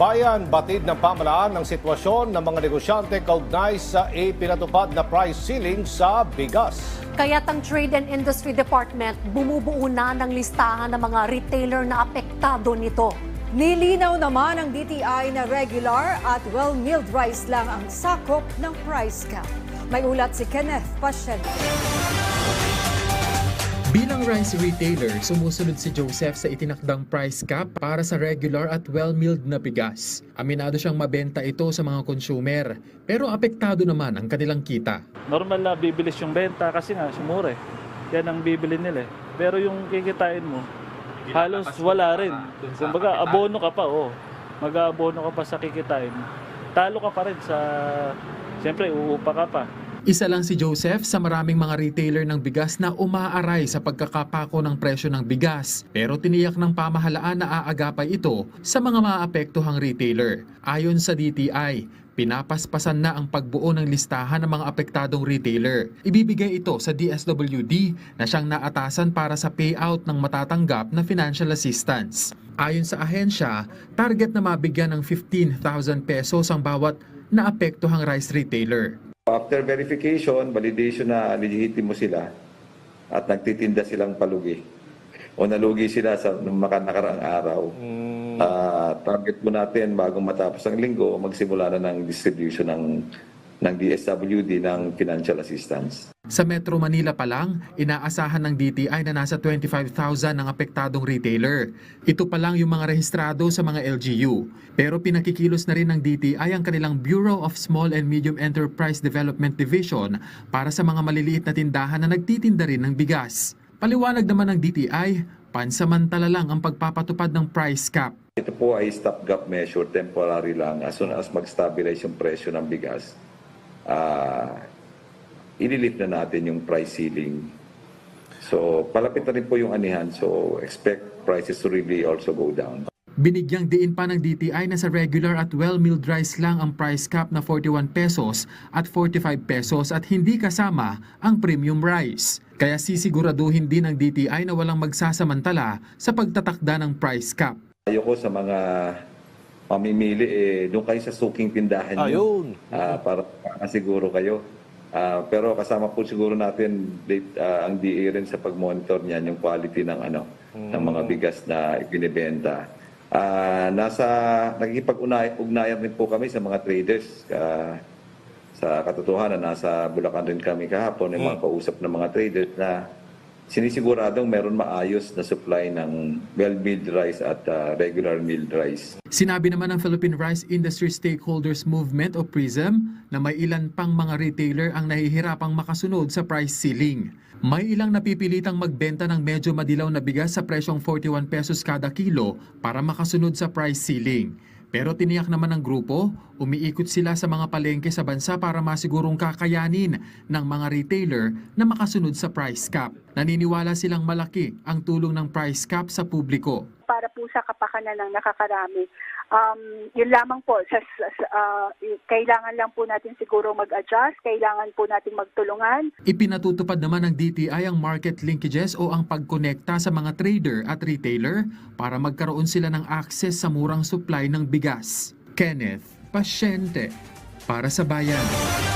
Bayan, batid ng pamalaan ng sitwasyon ng mga negosyante kaugnay sa ipinatupad na price ceiling sa bigas. Kaya't ang Trade and Industry Department bumubuo na ng listahan ng mga retailer na apektado nito. Nilinaw naman ng DTI na regular at well-milled rice lang ang sakop ng price cap. May ulat si Kenneth Pasyente. Bilang rice retailer, sumusunod si Joseph sa itinakdang price cap para sa regular at well-milled na bigas. Aminado siyang mabenta ito sa mga consumer, pero apektado naman ang kanilang kita. normal na bibilis yung benta kasi nga sumura eh. Yan ang bibili nila eh. Pero yung kikitain mo, halos wala rin. Kumbaga, abono ka pa, oh. Mag-abono ka pa sa kikitain. Talo ka pa rin sa... Siyempre, uupa ka pa. Isa lang si Joseph sa maraming mga retailer ng bigas na umaaray sa pagkakapako ng presyo ng bigas. Pero tiniyak ng pamahalaan na aagapay ito sa mga maapektuhang retailer. Ayon sa DTI, pinapaspasan na ang pagbuo ng listahan ng mga apektadong retailer. Ibibigay ito sa DSWD na siyang naatasan para sa payout ng matatanggap na financial assistance. Ayon sa ahensya, target na mabigyan ng 15,000 pesos ang bawat naapektuhang rice retailer. After verification, validation na legitimo sila at nagtitinda silang palugi o nalugi sila sa nung maka- nakaraang araw. Ah, target po natin bago matapos ang linggo, magsimula na ng distribution ng ng DSWD ng financial assistance. Sa Metro Manila pa lang, inaasahan ng DTI na nasa 25,000 ang apektadong retailer. Ito pa lang yung mga rehistrado sa mga LGU. Pero pinakikilos na rin ng DTI ang kanilang Bureau of Small and Medium Enterprise Development Division para sa mga maliliit na tindahan na nagtitinda rin ng bigas. Paliwanag naman ng DTI, pansamantala lang ang pagpapatupad ng price cap. Ito po ay stopgap measure, temporary lang. As soon as mag-stabilize yung presyo ng bigas, ah ililift na natin yung price ceiling. So, palapit na rin po yung anihan. So, expect prices to really also go down. Binigyang diin pa ng DTI na sa regular at well-milled rice lang ang price cap na 41 pesos at 45 pesos at hindi kasama ang premium rice. Kaya sisiguraduhin din ng DTI na walang magsasamantala sa pagtatakda ng price cap. Ayoko sa mga mamimili, eh, doon kayo sa suking tindahan nyo. Ayun. Ah, para makasiguro kayo. Ah, pero kasama po siguro natin date, ah, ang DA rin sa pag-monitor niyan yung quality ng ano ng mga bigas na ibinebenta. Ah, nasa nakikipag-ugnayan rin po kami sa mga traders. Ah, sa katotohanan, nasa Bulacan rin kami kahapon, yung mga kausap ng mga traders na sinisiguradong meron maayos na supply ng well-milled rice at ah, regular milled rice. Sinabi naman ng Philippine Rice Industry Stakeholders Movement o PRISM na may ilan pang mga retailer ang nahihirapang makasunod sa price ceiling. May ilang napipilitang magbenta ng medyo madilaw na bigas sa presyong 41 pesos kada kilo para makasunod sa price ceiling. Pero tiniyak naman ng grupo, umiikot sila sa mga palengke sa bansa para masigurong kakayanin ng mga retailer na makasunod sa price cap. Naniniwala silang malaki ang tulong ng price cap sa publiko. para po sa kapakanan ng nakakarami. Um, yun lamang po, sa, sa- ah, kailangan lang po natin siguro mag-adjust, kailangan po natin magtulungan. Ipinatutupad naman ng DTI ang market linkages o ang pagkonekta sa mga trader at retailer para magkaroon sila ng access sa murang supply ng bigas. Kenneth, pasyente para sa bayan.